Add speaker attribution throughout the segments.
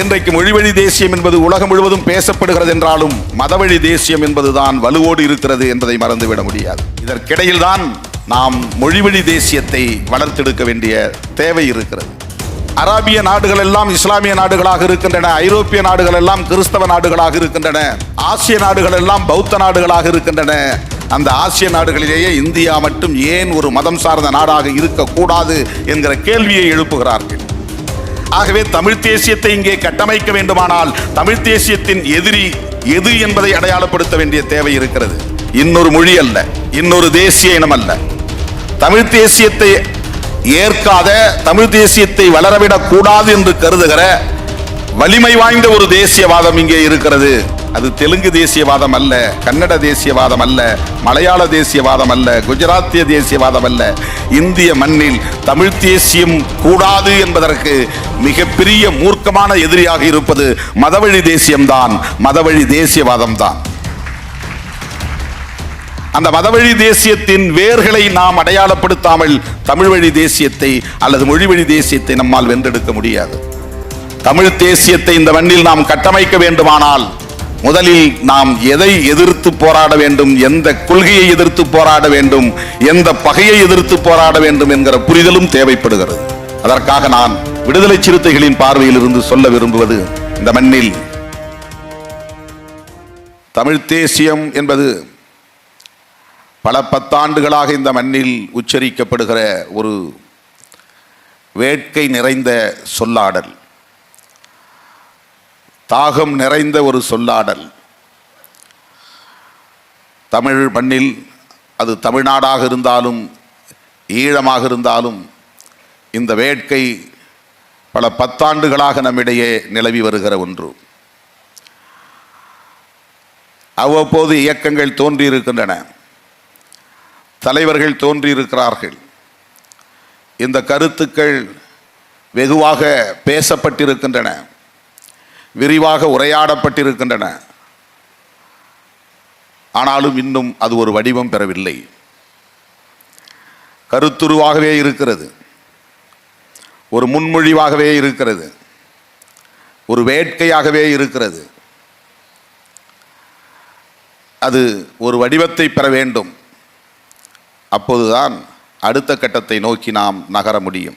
Speaker 1: இன்றைக்கு மொழிவழி தேசியம் என்பது உலகம் முழுவதும் பேசப்படுகிறது என்றாலும் மதவழி தேசியம் என்பதுதான் வலுவோடு இருக்கிறது என்பதை மறந்துவிட முடியாது. இதற்கிடையில்தான் நாம் மொழிவழி தேசியத்தை வளர்த்தெடுக்க வேண்டிய தேவை இருக்கிறது. அராபிய நாடுகள் எல்லாம் இஸ்லாமிய நாடுகளாக இருக்கின்றன ஐரோப்பிய நாடுகள் எல்லாம் கிறிஸ்தவ நாடுகளாக இருக்கின்றன ஆசிய நாடுகள் எல்லாம் பௌத்த நாடுகளாக இருக்கின்றன. அந்த ஆசிய நாடுகளிலேயே இந்தியா மட்டும் ஏன் ஒரு மதம் சார்ந்த நாடாக இருக்கக்கூடாது என்கிற கேள்வியை எழுப்புகிறார்கள். ஆகவே தமிழ் தேசியத்தை இங்கே கட்டமைக்க வேண்டுமானால் தமிழ் தேசியத்தின் எதிரி எது என்பதை அடையாளப்படுத்த வேண்டிய தேவை இருக்கிறது. இன்னொரு மொழி அல்ல இன்னொரு தேசிய இனம் அல்ல. தமிழ் தேசியத்தை ஏற்காத தமிழ் தேசியத்தை வளரவிடக் கூடாது என்று கருதுகிற வலிமை வாய்ந்த ஒரு தேசியவாதம் இங்கே இருக்கிறது. அது தெலுங்கு தேசியவாதம் அல்ல கன்னட தேசியவாதம் அல்ல மலையாள தேசியவாதம் அல்ல குஜராத்திய தேசியவாதம் அல்ல. இந்திய மண்ணில் தமிழ் தேசியம் கூடாது என்பதற்கு மிகப்பெரிய மூர்க்கமான எதிரியாக இருப்பது மதவழி தேசியம்தான் மதவழி தேசியவாதம் தான் அந்த மதவழி தேசியத்தின் வேர்களை நாம் அடையாளப்படுத்தாமல் தமிழ் வழி தேசியத்தை அல்லது மொழி வழி தேசியத்தை நம்மால் வென்றெடுக்க முடியாது. தமிழ் தேசியத்தை இந்த மண்ணில் நாம் கட்டமைக்க வேண்டுமானால் முதலில் நாம் எதை எதிர்த்து போராட வேண்டும் எந்த கொள்கையை எதிர்த்து போராட வேண்டும் எந்த பகையை எதிர்த்து போராட வேண்டும் என்கிற புரிதலும் தேவைப்படுகிறது. அதற்காக நான் விடுதலை சிறுத்தைகளின் பார்வையில் இருந்து சொல்ல விரும்புவது இந்த மண்ணில். தமிழ் தேசியம் என்பது பல பத்தாண்டுகளாக இந்த மண்ணில் உச்சரிக்கப்படுகிற ஒரு வேட்கை நிறைந்த சொல்லாடல். தாகம் நிறைந்த ஒரு சொல்லாடல். தமிழ் மண்ணில் அது தமிழ்நாடாக இருந்தாலும் ஈழமாக இருந்தாலும் இந்த வேட்கை பல பத்தாண்டுகளாக நம்மிடையே நிலவி வருகிற ஒன்று. அவ்வப்போது இயக்கங்கள் தோன்றியிருக்கின்றன. தலைவர்கள் தோன்றியிருக்கிறார்கள். இந்த கருத்துக்கள் வெகுவாக பேசப்பட்டிருக்கின்றன. விரிவாக உரையாடப்பட்டிருக்கின்றன. ஆனாலும் இன்னும் அது ஒரு வடிவம் பெறவில்லை. கருத்துருவாகவே இருக்கிறது. ஒரு முன்மொழிவாகவே இருக்கிறது. ஒரு வேட்கையாகவே இருக்கிறது. அது ஒரு வடிவத்தை பெற வேண்டும். அப்போதுதான் அடுத்த கட்டத்தை நோக்கி நாம் நகர முடியும்.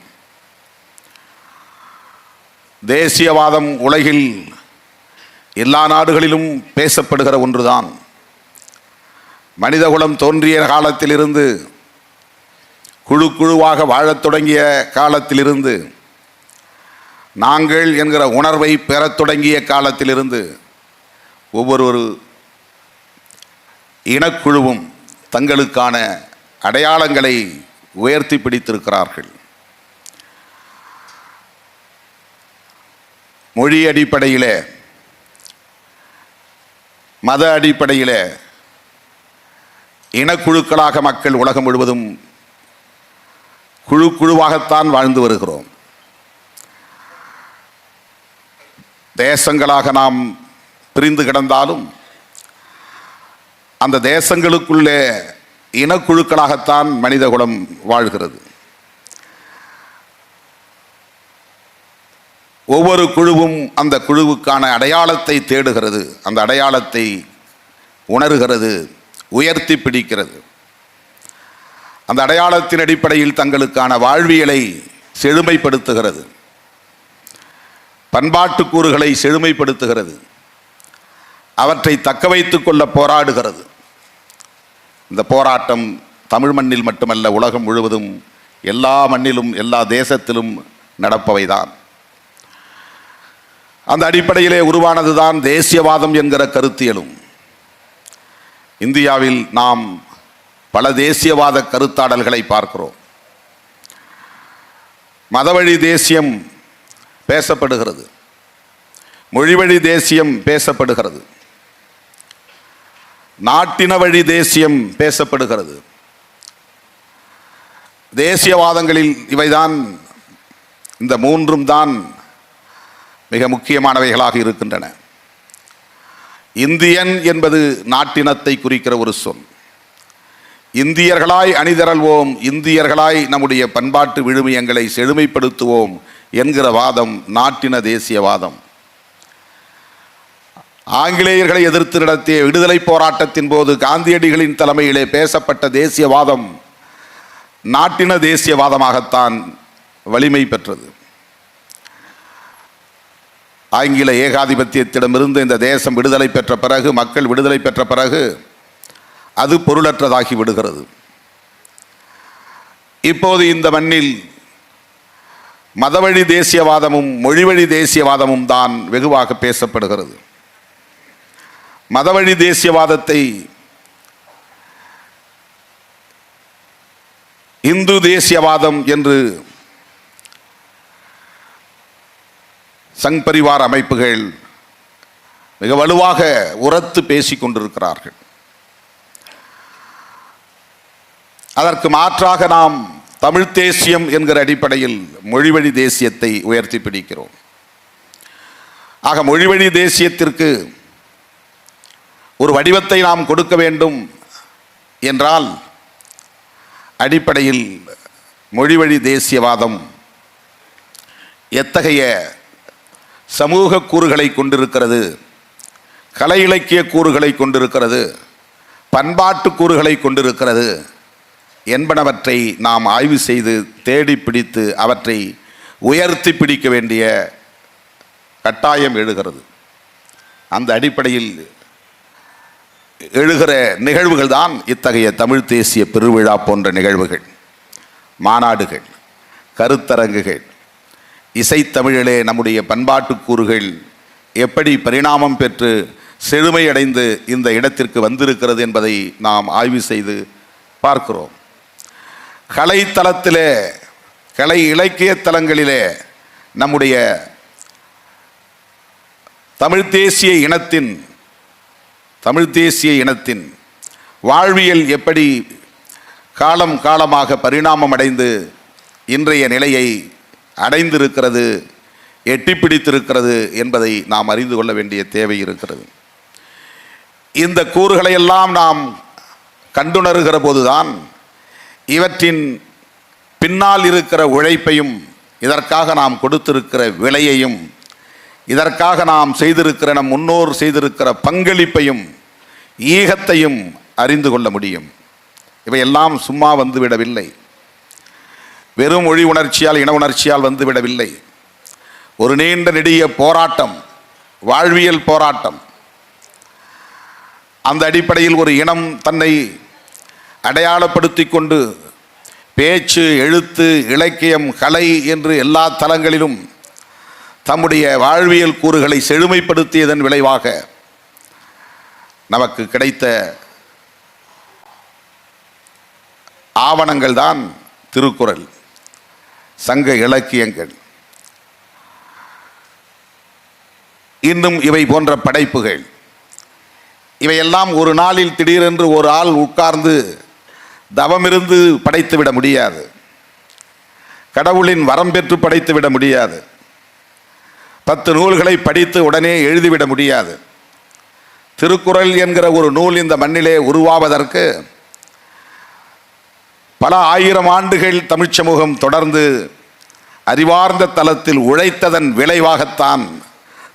Speaker 1: தேசியவாதம் உலகில் எல்லா நாடுகளிலும் பேசப்படுகிற ஒன்றுதான். மனிதகுலம் தோன்றிய காலத்திலிருந்து குழு குழுவாக வாழத் தொடங்கிய காலத்திலிருந்து நாங்கள் என்கிற உணர்வை பெறத் தொடங்கிய காலத்திலிருந்து ஒவ்வொரு இனக்குழுவும் தங்களுக்கான அடையாளங்களை உயர்த்தி பிடித்திருக்கிறார்கள். மொழி அடிப்படையிலே மத அடிப்படையிலே இனக்குழுக்களாக மக்கள் உலகம் முழுவதும் குழு குழுவாகத்தான் வாழ்ந்து வருகிறோம். தேசங்களாக நாம் பிரிந்து கிடந்தாலும் அந்த தேசங்களுக்குள்ளே இனக்குழுக்களாகத்தான் மனிதகுலம் வாழ்கிறது. ஒவ்வொரு குழுவும் அந்த குழுவுக்கான அடையாளத்தை தேடுகிறது. அந்த அடையாளத்தை உணர்கிறது உயர்த்தி பிடிக்கிறது. அந்த அடையாளத்தின் அடிப்படையில் தங்களுக்கான வாழ்வியலை செழுமைப்படுத்துகிறது. பண்பாட்டு கூறுகளை செழுமைப்படுத்துகிறது. அவற்றை தக்க வைத்துக் கொள்ள போராடுகிறது. இந்த போராட்டம் தமிழ் மண்ணில் மட்டுமல்ல உலகம் முழுவதும் எல்லா மண்ணிலும் எல்லா தேசத்திலும் நடப்பவைதான். அந்த அடிப்படையிலே உருவானதுதான் தேசியவாதம் என்கிற கருத்தியலும். இந்தியாவில் நாம் பல தேசியவாத கருத்தாடல்களை பார்க்கிறோம். மதவழி தேசியம் பேசப்படுகிறது. மொழிவழி தேசியம் பேசப்படுகிறது. நாட்டின வழி தேசியம் பேசப்படுகிறது. தேசியவாதங்களில் இவைதான் இந்த மூன்றும் தான் மிக முக்கியமானவைகளாக இருக்கின்றன. இந்தியன் என்பது நாட்டினத்தை குறிக்கிற ஒரு சொல். இந்தியர்களாய் அணிதிரள்வோம் இந்தியர்களாய் நம்முடைய பண்பாட்டு விழுமியங்களை செழுமைப்படுத்துவோம் என்கிற வாதம் நாட்டின தேசியவாதம் ஆங்கிலேயர்களை எதிர்த்து நடத்திய விடுதலை போராட்டத்தின் போது காந்தியடிகளின் தலைமையிலே பேசப்பட்ட தேசியவாதம் நாட்டின தேசியவாதமாகத்தான் வலிமை பெற்றது. ஆங்கில ஏகாதிபத்தியத்திடமிருந்து இந்த தேசம் விடுதலை பெற்ற பிறகு மக்கள் விடுதலை பெற்ற பிறகு அது பொருளற்றதாகி விடுகிறது. இப்போது இந்த மண்ணில் மதவழி தேசியவாதமும் மொழிவழி தேசியவாதமும் தான் வெகுவாக பேசப்படுகிறது. மதவழி தேசியவாதத்தை இந்து தேசியவாதம் என்று சங் பரிவார் அமைப்புகள் மிக வலுவாக உரத்து பேசி கொண்டிருக்கிறார்கள். அதற்கு மாற்றாக நாம் தமிழ் தேசியம் என்கிற அடிப்படையில் மொழிவழி தேசியத்தை உயர்த்தி பிடிக்கிறோம். ஆக மொழிவழி தேசியத்திற்கு ஒரு வடிவத்தை நாம் கொடுக்க வேண்டும் என்றால் அடிப்படையில் மொழிவழி தேசியவாதம் எத்தகைய சமூக கூறுகளை கொண்டிருக்கிறது கலை இலக்கிய கூறுகளை கொண்டிருக்கிறது பண்பாட்டு கூறுகளை கொண்டிருக்கிறது என்பனவற்றை நாம் ஆய்வு செய்து தேடி பிடித்து அவற்றை உயர்த்தி பிடிக்க வேண்டிய கட்டாயம் எழுகிறது. அந்த அடிப்படையில் எழுகிற நிகழ்வுகள் தான் இத்தகைய தமிழ் தேசிய பெருவிழா போன்ற நிகழ்வுகள். மாநாடுகள் கருத்தரங்குகள் இசைத்தமிழிலே நம்முடைய பண்பாட்டு கூறுகள் எப்படி பரிணாமம் பெற்று செழுமையடைந்து இந்த இடத்திற்கு வந்திருக்கிறது என்பதை நாம் ஆய்வு செய்து பார்க்கிறோம். கலைத்தளத்திலே கலை இலக்கிய தலங்களிலே நம்முடைய தமிழ் தேசிய இனத்தின் தமிழ் தேசிய இனத்தின் வாழ்வியல் எப்படி காலம் காலமாக பரிணாமம் அடைந்து இன்றைய நிலையை அடைந்திருக்கிறது எட்டி பிடித்திருக்கிறது என்பதை நாம் அறிந்து கொள்ள வேண்டிய தேவை இருக்கிறது. இந்த கூறுகளை எல்லாம் நாம் கண்டுணர்கிற போதுதான் இவற்றின் பின்னால் இருக்கிற உழைப்பையும் இதற்காக நாம் கொடுத்திருக்கிற விலையையும் இதற்காக நாம் செய்திருக்கிற நம் முன்னோர் செய்திருக்கிற பங்களிப்பையும் ஈகத்தையும் அறிந்து கொள்ள முடியும். இவையெல்லாம் சும்மா வந்துவிடவில்லை. வெறும் மொழி உணர்ச்சியால் இன உணர்ச்சியால் வந்துவிடவில்லை. ஒரு நீண்ட நெடிய போராட்டம் வாழ்வியல் போராட்டம். அந்த அடிப்படையில் ஒரு இனம் தன்னை அடையாளப்படுத்தி கொண்டு பேச்சு எழுத்து இலக்கியம் கலை என்று எல்லா தலங்களிலும் தம்முடைய வாழ்வியல் கூறுகளை செழுமைப்படுத்தியதன் விளைவாக நமக்கு கிடைத்த ஆவணங்கள் தான் திருக்குறள். சங்க இலக்கியங்கள். இன்னும் இவை போன்ற படைப்புகள். இவையெல்லாம் ஒரு நாளில் திடீரென்று ஒரு ஆள் உட்கார்ந்து தவமிருந்து படைத்து விட முடியாது. கடவுளின் வரம் பெற்று படைத்து விட முடியாது. பத்து நூல்களை படித்து உடனே எழுதிவிட முடியாது. திருக்குறள் என்கிற ஒரு நூல் இந்த மண்ணிலே உருவாவதற்கு பல ஆயிரம் ஆண்டுகள் தமிழ்ச் சமூகம் தொடர்ந்து அறிவார்ந்த தலத்தில் உழைத்ததன் விளைவாகத்தான்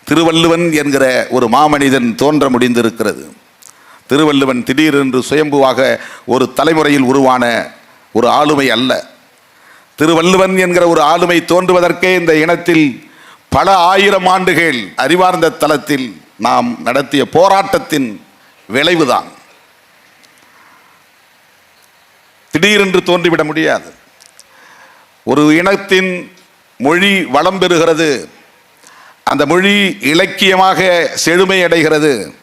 Speaker 1: திருவள்ளுவன் என்கிற ஒரு மாமனிதன் தோன்ற முடிந்திருக்கிறது. திருவள்ளுவன் திடீரென்று சுயம்புவாக ஒரு தலைமுறையில் உருவான ஒரு ஆளுமை அல்ல. திருவள்ளுவன் என்கிற ஒரு ஆளுமை தோன்றுவதற்கே இந்த இனத்தில் பல ஆயிரம் ஆண்டுகள் அறிவார்ந்த தலத்தில் நாம் நடத்திய போராட்டத்தின் விளைவுதான். திடீரென்று தோன்றிவிட முடியாது. ஒரு இனத்தின் மொழி வளம் பெறுகிறது. அந்த மொழி இலக்கியமாக செழுமை அடைகிறது.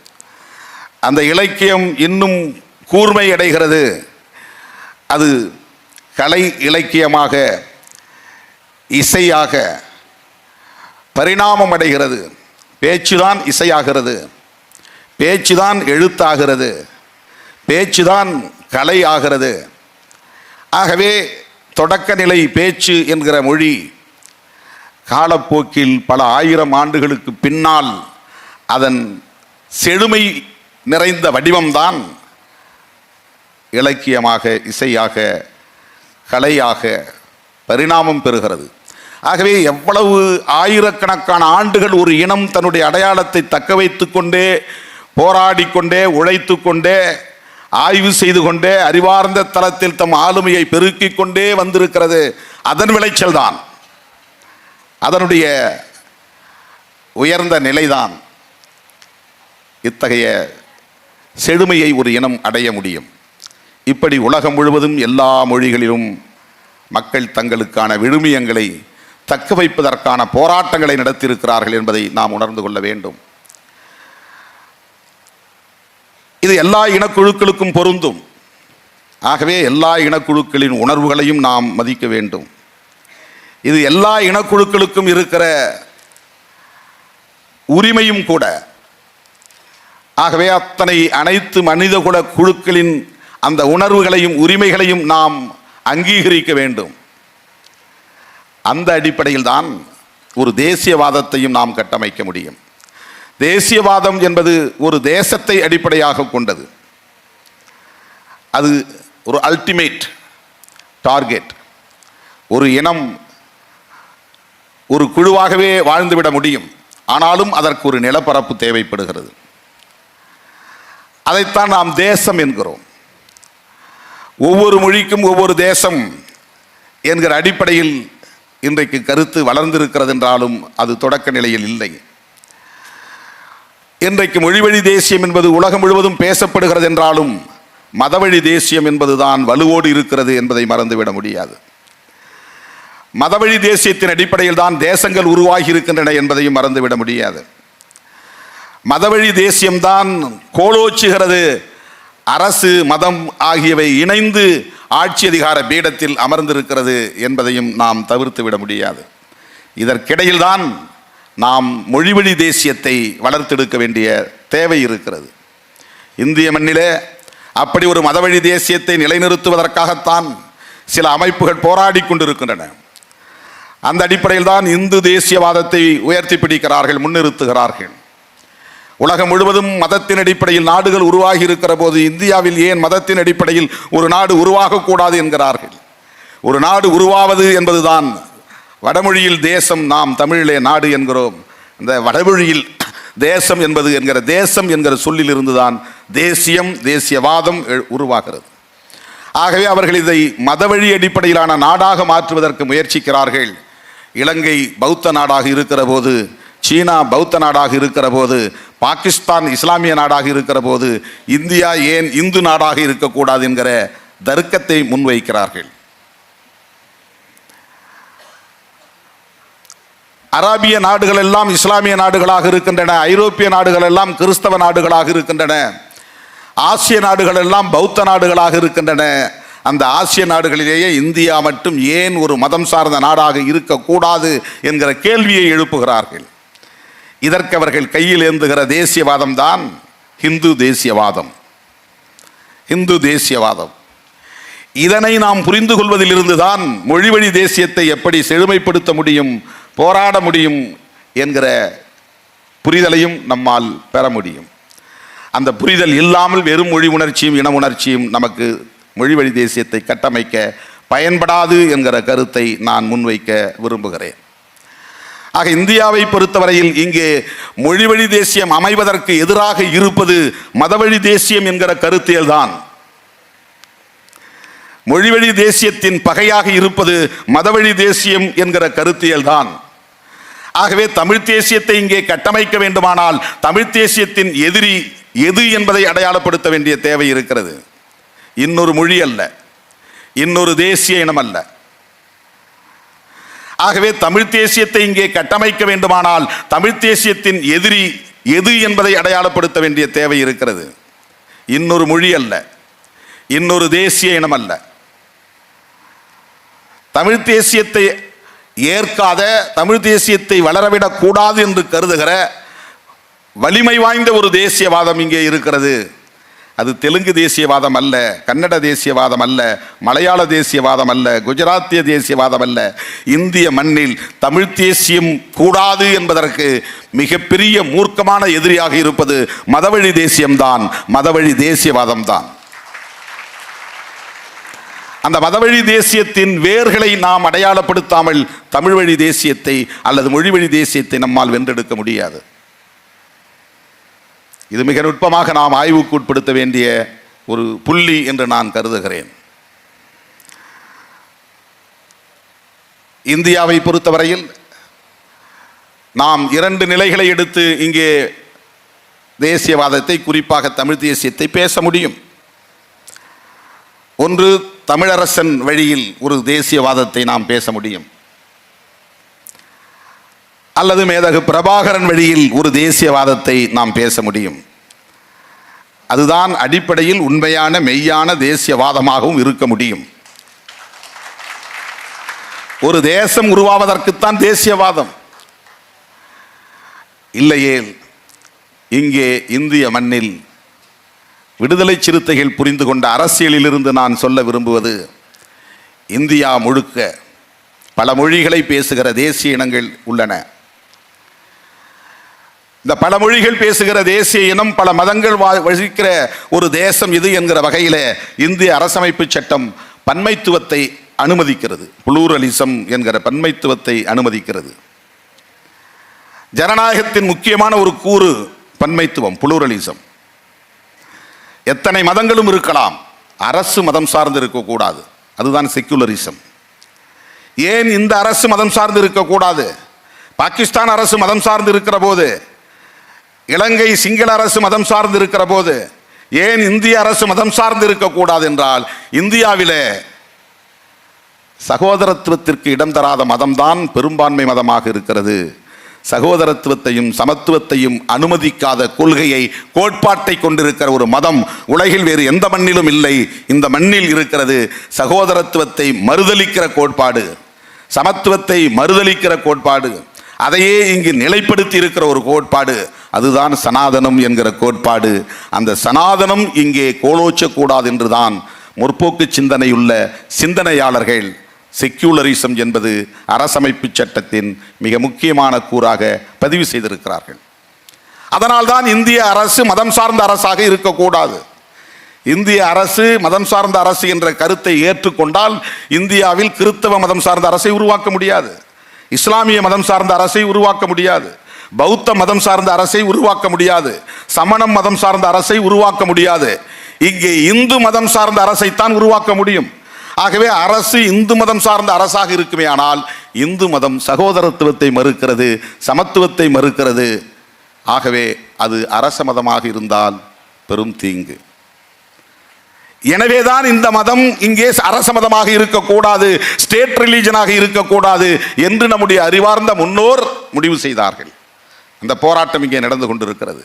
Speaker 1: அந்த இலக்கியம் இன்னும் கூர்மை அடைகிறது. அது கலை இலக்கியமாக இசையாக பரிணாமம் அடைகிறது. பேச்சுதான் இசையாகிறது. பேச்சுதான் எழுத்தாகிறது. பேச்சுதான் கலை ஆகிறது. ஆகவே தொடக்க நிலை பேச்சு என்கிற மொழி காலப்போக்கில் பல ஆயிரம் ஆண்டுகளுக்கு பின்னால் அதன் செழுமை நிறைந்த வடிவம்தான் இலக்கியமாக இசையாக கலையாக பரிணாமம் பெறுகிறது. ஆகவே எவ்வளவு ஆயிரக்கணக்கான ஆண்டுகள் ஒரு இனம் தன்னுடைய அடையாளத்தை தக்க வைத்து கொண்டே போராடி கொண்டே உழைத்து கொண்டே ஆய்வு செய்து கொண்டே அறிவார்ந்த தளத்தில் தம் ஆளுமையை பெருக்கிக் கொண்டே வந்திருக்கிறது. அதன் விளைச்சல் தான் அதனுடைய உயர்ந்த நிலைதான் இத்தகைய செழுமையை ஒரு இனம் அடைய முடியும். இப்படி உலகம் முழுவதும் எல்லா மொழிகளிலும் மக்கள் தங்களுக்கான விழுமியங்களை தக்க வைப்பதற்கான போராட்டங்களை நடத்தியிருக்கிறார்கள் என்பதை நாம் உணர்ந்து கொள்ள வேண்டும். இது எல்லா இனக்குழுக்களுக்கும் பொருந்தும். ஆகவே எல்லா இனக்குழுக்களின் உணர்வுகளையும் நாம் மதிக்க வேண்டும். இது எல்லா இனக்குழுக்களுக்கும் இருக்கிற உரிமையும் கூட. ஆகவே அத்தனை அனைத்து மனிதகுல குழுக்களின் அந்த உணர்வுகளையும் உரிமைகளையும் நாம் அங்கீகரிக்க வேண்டும். அந்த அடிப்படையில் தான் ஒரு தேசியவாதத்தையும் நாம் கட்டமைக்க முடியும். தேசியவாதம் என்பது ஒரு தேசத்தை அடிப்படையாக கொண்டது. அது ஒரு அல்டிமேட் டார்கெட் ஒரு இனம் ஒரு குழுவாகவே வாழ்ந்துவிட முடியும். ஆனாலும் அதற்கு ஒரு நிலப்பரப்பு தேவைப்படுகிறது. அதைத்தான் நாம் தேசம் என்கிறோம். ஒவ்வொரு மொழிக்கும் ஒவ்வொரு தேசம் என்கிற அடிப்படையில் இன்றைக்கு கருத்து வளர்ந்திருக்கிறது என்றாலும் அது தொடக்க நிலையில் இல்லை. இன்றைக்கு மொழிவழி தேசியம் என்பது உலகம் முழுவதும் பேசப்படுகிறது என்றாலும் மதவழி தேசியம் என்பதுதான் வலுவோடு இருக்கிறது என்பதை மறந்துவிட முடியாது. மதவழி தேசியத்தின் அடிப்படையில் தான் தேசங்கள் உருவாகி இருக்கின்றன என்பதையும் மறந்துவிட முடியாது. மதவழி தேசியம்தான் கோலோச்சுகிறது. அரசு மதம் ஆகியவை இணைந்து ஆட்சி அதிகார பீடத்தில் அமர்ந்திருக்கிறது என்பதையும் நாம் தவிர்த்து விட முடியாது இதற்கிடையில்தான் நாம் மொழிவழி தேசியத்தை வளர்த்தெடுக்க வேண்டிய தேவை இருக்கிறது. இந்திய மண்ணிலே அப்படி ஒரு மதவழி தேசியத்தை நிலைநிறுத்துவதற்காகத்தான் சில அமைப்புகள் போராடி கொண்டிருக்கின்றன. அந்த அடிப்படையில் தான் இந்து தேசியவாதத்தை உயர்த்தி பிடிக்கிறார்கள் முன்னிறுத்துகிறார்கள். உலகம் முழுவதும் மதத்தின் அடிப்படையில் நாடுகள் உருவாகி இருக்கிற போது இந்தியாவில் ஏன் மதத்தின் அடிப்படையில் ஒரு நாடு உருவாகக்கூடாது என்கிறார்கள்? ஒரு நாடு உருவாவது என்பதுதான் வடமொழியில் தேசம் நாம் தமிழிலே நாடு என்கிறோம். இந்த வடமொழியில் தேசம் என்பது என்கிற தேசம் என்கிற சொல்லிலிருந்து தான் தேசியம் தேசியவாதம் எ- உருவாகிறது. ஆகவே அவர்கள் இதை மதவழி அடிப்படையிலான நாடாக மாற்றுவதற்கு முயற்சிக்கிறார்கள். இலங்கை பௌத்த நாடாக இருக்கிற போது சீனா பௌத்த நாடாக இருக்கிற போது பாகிஸ்தான் இஸ்லாமிய நாடாக இருக்கிற போது இந்தியா ஏன் இந்து நாடாக இருக்கக்கூடாது என்கிற தர்க்கத்தை முன்வைக்கிறார்கள். அராபிய நாடுகள் எல்லாம் இஸ்லாமிய நாடுகளாக இருக்கின்றன ஐரோப்பிய நாடுகள் எல்லாம் கிறிஸ்தவ நாடுகளாக இருக்கின்றன ஆசிய நாடுகள் எல்லாம் பௌத்த நாடுகளாக இருக்கின்றன அந்த ஆசிய நாடுகளிலேயே இந்தியா மட்டும் ஏன் ஒரு மதம் சார்ந்த நாடாக இருக்கக்கூடாது என்கிற கேள்வியை எழுப்புகிறார்கள். இதற்கு அவர்கள் கையில் ஏந்துகிற தேசியவாதம் தான் ஹிந்து தேசியவாதம். இந்து தேசியவாதம். இதனை நாம் புரிந்து கொள்வதிலிருந்து தான் மொழிவழி தேசியத்தை எப்படி செழுமைப்படுத்த முடியும் போராட முடியும் என்கிற புரிதலையும் நம்மால் பெற முடியும். அந்த புரிதல் இல்லாமல் வெறும் மொழி உணர்ச்சியும் இன உணர்ச்சியும் நமக்கு மொழிவழி தேசியத்தை கட்டமைக்க பயன்படாது என்கிற கருத்தை நான் முன்வைக்க விரும்புகிறேன். ஆக இந்தியாவை பொறுத்தவரையில் இங்கே மொழிவழி தேசியம் அமைவதற்கு எதிராக இருப்பது மதவழி தேசியம் என்கிற கருத்தியல்தான் மொழிவழி தேசியத்தின் பகையாக இருப்பது மதவழி தேசியம் என்கிற கருத்தியல்தான் ஆகவே தமிழ் தேசியத்தை இங்கே கட்டமைக்க வேண்டுமானால் தமிழ் தேசியத்தின் எதிரி எது என்பதை அடையாளப்படுத்த வேண்டிய தேவை இருக்கிறது. இன்னொரு மொழி அல்ல. இன்னொரு தேசிய இனம் அல்ல. ஆகவே தமிழ் தேசியத்தை இங்கே கட்டமைக்க வேண்டுமானால் தமிழ் தேசியத்தின் எதிரி எது என்பதை அடையாளப்படுத்த வேண்டிய தேவை இருக்கிறது. இன்னொரு மொழி அல்ல. இன்னொரு தேசிய இனம் அல்ல. தமிழ் தேசியத்தை ஏற்காத தமிழ் தேசியத்தை வளரவிடக்கூடாது என்று கருதுகிற வலிமை வாய்ந்த ஒரு தேசியவாதம் இங்கே இருக்கிறது. அது தெலுங்கு தேசியவாதம் அல்ல கன்னட தேசியவாதம் அல்ல மலையாள தேசியவாதம் அல்ல குஜராத்திய தேசியவாதம் அல்ல. இந்திய மண்ணில் தமிழ் தேசியம் கூடாது என்பதற்கு மிகப்பெரிய மூர்க்கமான எதிரியாக இருப்பது மதவழி தேசியம்தான் மதவழி தேசியவாதம் தான் அந்த மதவழி தேசியத்தின் வேர்களை நாம் அடையாளப்படுத்தாமல் தமிழ் வழி தேசியத்தை அல்லது மொழி வழி தேசியத்தை நம்மால் வென்றெடுக்க முடியாது. இது மிக நுட்பமாக நாம் ஆய்வுக்கு உட்படுத்த வேண்டிய ஒரு புள்ளி என்று நான் கருதுகிறேன். இந்தியாவை பொறுத்தவரையில் நாம் இரண்டு நிலைகளை எடுத்து இங்கே தேசியவாதத்தை குறிப்பாக தமிழ் தேசியத்தை பேச முடியும். ஒன்று தமிழரசன் வழியில் ஒரு தேசியவாதத்தை நாம் பேச முடியும். அல்லது மேதகு பிரபாகரன் வழியில் ஒரு தேசியவாதத்தை நாம் பேச முடியும். அதுதான் அடிப்படையில் உண்மையான மெய்யான தேசியவாதமாகவும் இருக்க முடியும். ஒரு தேசம் உருவாவதற்குத்தான் தேசியவாதம். இல்லையேல் இங்கே இந்திய மண்ணில் விடுதலை சிறுத்தைகள் புரிந்து கொண்ட அரசியலிலிருந்து நான் சொல்ல விரும்புவது இந்தியா முழுக்க பல மொழிகளை பேசுகிற தேசிய இனங்கள் உள்ளன. இந்த பல மொழிகள் பேசுகிற தேசிய இனம் பல மதங்கள் வா- வசிக்கிற ஒரு தேசம் இது என்கிற வகையில் இந்திய அரசமைப்பு சட்டம் பன்மைத்துவத்தை அனுமதிக்கிறது. புளூரலிசம் என்கிற பன்மைத்துவத்தை அனுமதிக்கிறது. ஜனநாயகத்தின் முக்கியமான ஒரு கூறு பன்மைத்துவம் புளூரலிசம். எத்தனை மதங்களும் இருக்கலாம் அரசு மதம் சார்ந்து இருக்கக்கூடாது. அதுதான் செக்குலரிசம் ஏன் இந்த அரசு மதம் சார்ந்து இருக்கக்கூடாது? பாகிஸ்தான் அரசு மதம் சார்ந்து இருக்கிற போது இலங்கை சிங்கள அரசு மதம் சார்ந்து இருக்கிற போது ஏன் இந்திய அரசு மதம் சார்ந்து இருக்கக்கூடாது என்றால் இந்தியாவிலே சகோதரத்துவத்திற்கு இடம் தராத மதம்தான் பெரும்பான்மை மதமாக இருக்கிறது. சகோதரத்துவத்தையும் சமத்துவத்தையும் அனுமதிக்காத கொள்கையை கோட்பாட்டை கொண்டிருக்கிற ஒரு மதம் உலகில் வேறு எந்த மண்ணிலும் இல்லை. இந்த மண்ணில் இருக்கிறது சகோதரத்துவத்தை மறுதளிக்கிற கோட்பாடு. சமத்துவத்தை மறுதளிக்கிற கோட்பாடு. அதையே இங்கு நிலைப்படுத்தி இருக்கிற ஒரு கோட்பாடு. அதுதான் சனாதனம் என்கிற கோட்பாடு. அந்த சனாதனம் இங்கே கோலோச்சக்கூடாது என்றுதான் முற்போக்கு சிந்தனையுள்ள சிந்தனையாளர்கள். செக்யூலரிசம் என்பது அரசமைப்பு சட்டத்தின் மிக முக்கியமான கூறாக பதிவு செய்திருக்கிறார்கள். அதனால்தான் இந்திய அரசு மதம் சார்ந்த அரசாக இருக்கக்கூடாது. இந்திய அரசு மதம் சார்ந்த அரசு என்ற கருத்தை ஏற்றுக்கொண்டால் இந்தியாவில் கிறித்தவ மதம் சார்ந்த அரசை உருவாக்க முடியாது. இஸ்லாமிய மதம் சார்ந்த அரசை உருவாக்க முடியாது. பௌத்த மதம் சார்ந்த அரசை உருவாக்க முடியாது. சமணம் மதம் சார்ந்த அரசை உருவாக்க முடியாது. இங்கே இந்து மதம் சார்ந்த அரசைத்தான் உருவாக்க முடியும். ஆகவே அரசு இந்து மதம் சார்ந்த அரசாக இருக்குமே ஆனால் இந்து மதம் சகோதரத்துவத்தை மறுக்கிறது சமத்துவத்தை மறுக்கிறது. ஆகவே அது அரச மதமாக இருந்தால் பெரும் தீங்கு. எனவேதான் இந்த மதம் இங்கே அரச மதமாக இருக்கக்கூடாது ஸ்டேட் ரிலீஜனாக இருக்கக்கூடாது என்று நம்முடைய அறிவார்ந்த முன்னோர் முடிவு செய்தார்கள். அந்த போராட்டம் இங்கே நடந்து கொண்டிருக்கிறது.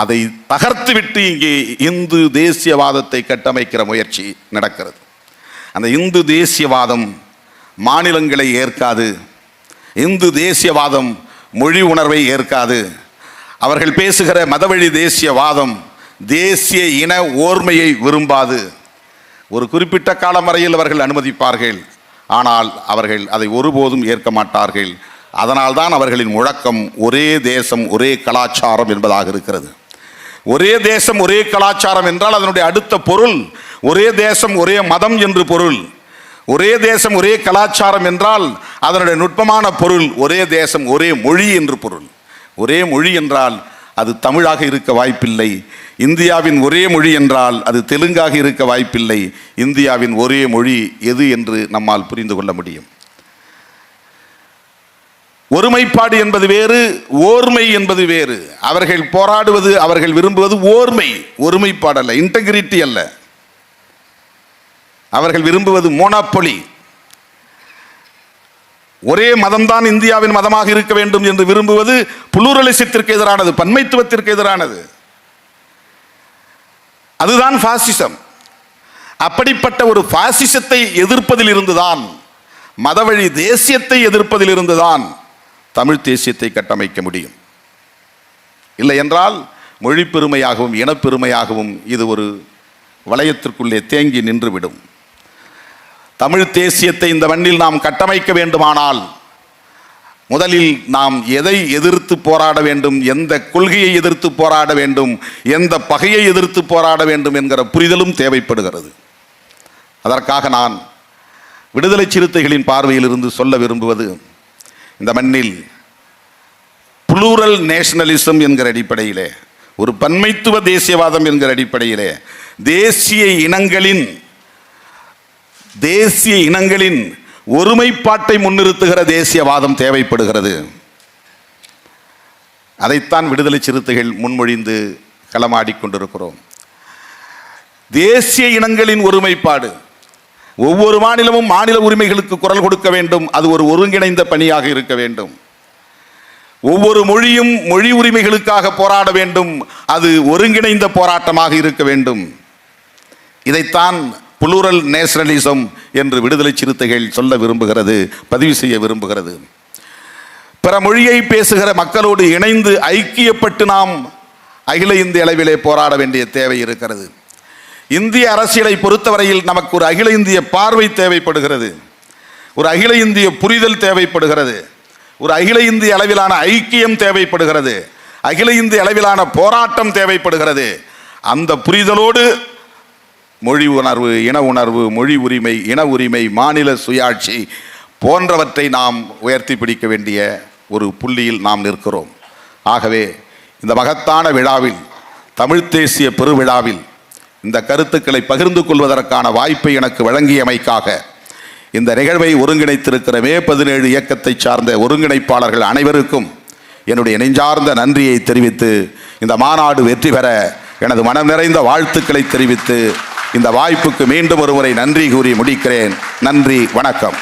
Speaker 1: அதை தகர்த்துவிட்டு இங்கே இந்து தேசியவாதத்தை கட்டமைக்கிற முயற்சி நடக்கிறது. அந்த இந்து தேசியவாதம் மாநிலங்களை ஏற்காது. இந்து தேசியவாதம் மொழி உணர்வை ஏற்காது. அவர்கள் பேசுகிற மதவழி தேசியவாதம் தேசிய இன ஓர்மையை விரும்பாது. ஒரு குறிப்பிட்ட காலம் வரையில் அவர்கள் அனுமதிப்பார்கள். ஆனால் அவர்கள் அதை ஒருபோதும் ஏற்க மாட்டார்கள். அதனால்தான் அவர்களின் முழக்கம் ஒரே தேசம் ஒரே கலாச்சாரம் என்பதாக இருக்கிறது. ஒரே தேசம் ஒரே கலாச்சாரம் என்றால் அதனுடைய அடுத்த பொருள் ஒரே தேசம் ஒரே மதம் என்று பொருள். ஒரே தேசம் ஒரே கலாச்சாரம் என்றால் அதனுடைய நுட்பமான பொருள் ஒரே தேசம் ஒரே மொழி என்று பொருள். ஒரே மொழி என்றால் அது தமிழாக இருக்க வாய்ப்பில்லை. இந்தியாவின் ஒரே மொழி என்றால் அது தெலுங்காக இருக்க வாய்ப்பில்லை. இந்தியாவின் ஒரே மொழி எது என்று நம்மால் புரிந்து கொள்ள முடியும். ஒருமைப்பாடு என்பது வேறு ஓர்மை என்பது வேறு. அவர்கள் போராடுவது அவர்கள் விரும்புவது ஓர்மை ஒருமைப்பாடு அல்ல இன்டெகிரிட்டி அல்ல. அவர்கள் விரும்புவது மோனாப்பொலி ஒரே மதம்தான் இந்தியாவின் மதமாக இருக்க வேண்டும் என்று விரும்புவது புளூரலிசத்திற்கு எதிரானது பன்மைத்துவத்திற்கு எதிரானது. அதுதான் பாசிசம் அப்படிப்பட்ட ஒரு பாசிசத்தை எதிர்ப்பதில் இருந்துதான் மதவழி தேசியத்தை எதிர்ப்பதில் இருந்துதான் தமிழ் தேசியத்தை கட்டமைக்க முடியும். இல்லை என்றால் மொழி பெருமையாகவும் இனப்பெருமையாகவும் இது ஒரு வளையத்திற்குள்ளே தேங்கி நின்றுவிடும். தமிழ் தேசியத்தை இந்த மண்ணில் நாம் கட்டமைக்க வேண்டுமானால் முதலில் நாம் எதை எதிர்த்து போராட வேண்டும் எந்த கொள்கையை எதிர்த்து போராட வேண்டும் எந்த பகையை எதிர்த்து போராட வேண்டும் என்கிற புரிதலும் தேவைப்படுகிறது. அதற்காக நான் விடுதலை சிறுத்தைகளின் பார்வையிலிருந்து சொல்ல விரும்புவது இந்த மண்ணில் புளூரல் நேஷனலிசம் என்கிற அடிப்படையிலே ஒரு பன்மைத்துவ தேசியவாதம் என்கிற அடிப்படையிலே தேசிய இனங்களின் தேசிய இனங்களின் ஒருமைப்பாட்டை முன்னிறுத்துகிற தேசியவாதம் தேவைப்படுகிறது. அதைத்தான் விடுதலை சிறுத்தைகள் முன்மொழிந்து களமாடிக் கொண்டிருக்கிறோம். தேசிய இனங்களின் ஒருமைப்பாடு ஒவ்வொரு மாநிலமும் மாநில உரிமைகளுக்கு குரல் கொடுக்க வேண்டும். அது ஒரு ஒருங்கிணைந்த பணியாக இருக்க வேண்டும். ஒவ்வொரு மொழியும் மொழி உரிமைகளுக்காக போராட வேண்டும். அது ஒருங்கிணைந்த போராட்டமாக இருக்க வேண்டும். இதைத்தான் புளூரல் நேஷனலிசம் என்று விடுதலை சிறுத்தைகள் சொல்ல விரும்புகிறது பதிவு செய்ய விரும்புகிறது. பிற மொழியை பேசுகிற மக்களோடு இணைந்து ஐக்கியப்பட்டு நாம் அகில இந்திய அளவிலே போராட வேண்டிய தேவை இருக்கிறது. இந்திய அரசியலை பொறுத்தவரையில் நமக்கு ஒரு அகில இந்திய பார்வை தேவைப்படுகிறது. ஒரு அகில இந்திய புரிதல் தேவைப்படுகிறது. ஒரு அகில இந்திய அளவிலான ஐக்கியம் தேவைப்படுகிறது. அகில இந்திய அளவிலான போராட்டம் தேவைப்படுகிறது. அந்த புரிதலோடு மொழி உணர்வு இன உணர்வு மொழி உரிமை இன உரிமை மாநில சுயாட்சி போன்றவற்றை நாம் உயர்த்தி பிடிக்க வேண்டிய ஒரு புள்ளியில் நாம் நிற்கிறோம். ஆகவே இந்த மகத்தான விழாவில் தமிழ்த் தேசிய பெருவிழாவில் இந்த கருத்துக்களை பகிர்ந்து கொள்வதற்கான வாய்ப்பை எனக்கு வழங்கியமைக்காக இந்த நிகழ்வை ஒருங்கிணைத்திருக்கிற மே பதினேழு இயக்கத்தை சார்ந்த ஒருங்கிணைப்பாளர்கள் அனைவருக்கும் என்னுடைய நெஞ்சார்ந்த நன்றியை தெரிவித்து இந்த மாநாடு வெற்றி பெற எனது மனம் நிறைந்த வாழ்த்துக்களை தெரிவித்து இந்த வாய்ப்புக்கு மீண்டும் ஒருமுறை நன்றி கூறி முடிக்கிறேன். நன்றி வணக்கம்.